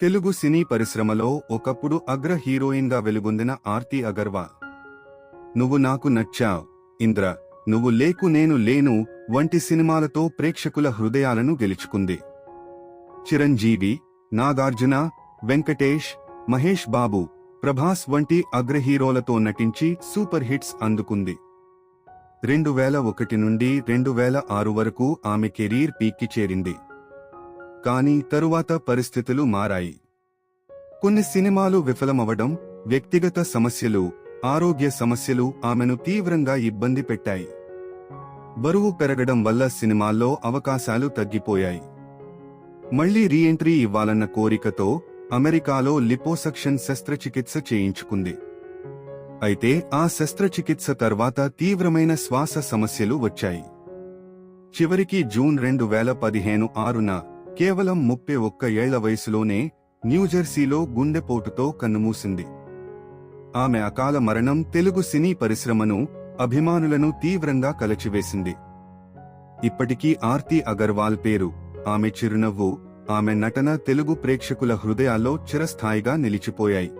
తెలుగు సినీ పరిశ్రమలో ఒకప్పుడు అగ్ర హీరోయిన్గా వెలుగొందిన ఆర్తి అగర్వాల్. నువ్వు నాకు నచ్చావ్ ఇంద్ర. నువ్వు లేకు నేను లేను వంటి సినిమాలతో ప్రేక్షకుల హృదయాలను గెలుచుకుంది. చిరంజీవి నాగార్జున వెంకటేష్ మహేష్ బాబు ప్రభాస్ వంటి అగ్ర హీరోలతో నటించి సూపర్ హిట్స్ అందుకుంది. రెండు వేల ఒకటి నుండి రెండు వేల ఆరు వరకు ఆమె కెరీర్ పీక్కి చేరింది. కానీ తరువాత పరిస్థితులు మారాయి. కొన్ని సినిమాలు విఫలమవడం వ్యక్తిగత సమస్యలు ఆరోగ్య సమస్యలు ఆమెను తీవ్రంగా ఇబ్బంది పెట్టాయి. బరువు పెరగడం వల్ల సినిమాల్లో అవకాశాలు తగ్గిపోయాయి. మళ్ళీ రీఎంట్రీ ఇవ్వాలన్న కోరికతో అమెరికాలో లిపోసక్షన్ శస్త్రచికిత్స చేయించుకుంది. అయితే ఆ శస్త్రచికిత్స తర్వాత తీవ్రమైన శ్వాస సమస్యలు వచ్చాయి. చివరికి జూన్ రెండు వేల పదిహేను ఆరున కేవలం ముప్పై ఒక్క ఏళ్ళ వయసులోనే న్యూజెర్సీలో గుండెపోటుతో కన్నుమూసింది. ఆమె అకాల మరణం తెలుగు సినీ పరిశ్రమను అభిమానులను తీవ్రంగా కలచివేసింది. ఇప్పటికీ ఆర్తి అగర్వాల్ పేరు ఆమె చిరునవ్వు ఆమె నటన తెలుగు ప్రేక్షకుల హృదయాల్లో చిరస్థాయిగా నిలిచిపోయాయి.